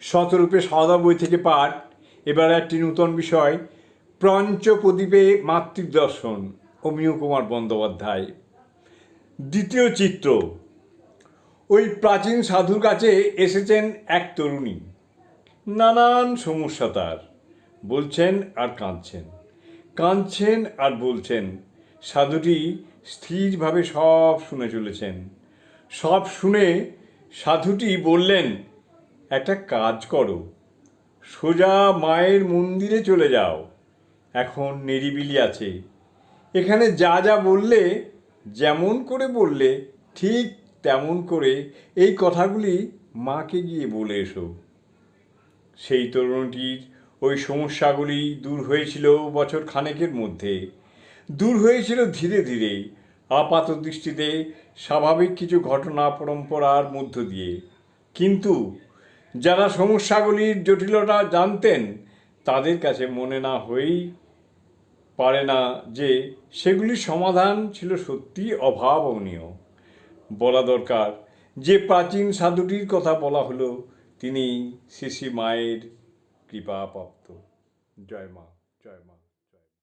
শতরূপে সাদা বই থেকে পাঠ। এবার একটি নূতন বিষয়, পঞ্চপ্রদীপে মাতৃদর্শন অমিয় কুমার বন্দ্যোপাধ্যায়। দ্বিতীয় চিত্র, ওই প্রাচীন সাধুর কাছে এসেছেন এক তরুণী, নানান সমস্যা তার। বলছেন আর কাঁদছেন কাঁদছেন আর বলছেন, সাধুটি স্থিরভাবে সব শুনে চলেছেন। সব শুনে সাধুটি বললেন একটা কাজ করো। সোজা মায়ের মন্দিরে চলে যাও। এখন নিরিবিলি আছে। এখানে যা যা বললে, যেমন করে বললে, ঠিক তেমন করে এই কথাগুলি মাকে গিয়ে বলে এসো। সেই তরুণটির ওই সমস্যাগুলি দূর হয়েছিল বছর খানেকের মধ্যে। দূর হয়েছিল ধীরে ধীরে, আপাত দৃষ্টিতে স্বাভাবিক কিছু ঘটনা পরম্পরার মধ্য দিয়ে। কিন্তু যারা সমস্যাগুলির জটিলতা জানতেন, তাদের কাছে মনে না হয়েই পারে না যে সেগুলির সমাধান ছিল সত্যি অভাবনীয়। বলা দরকার, যে প্রাচীন সাধুটির কথা বলা হলো, তিনি শ্রী মায়ের কৃপাপ্রাপ্ত। জয় মা জয় মা।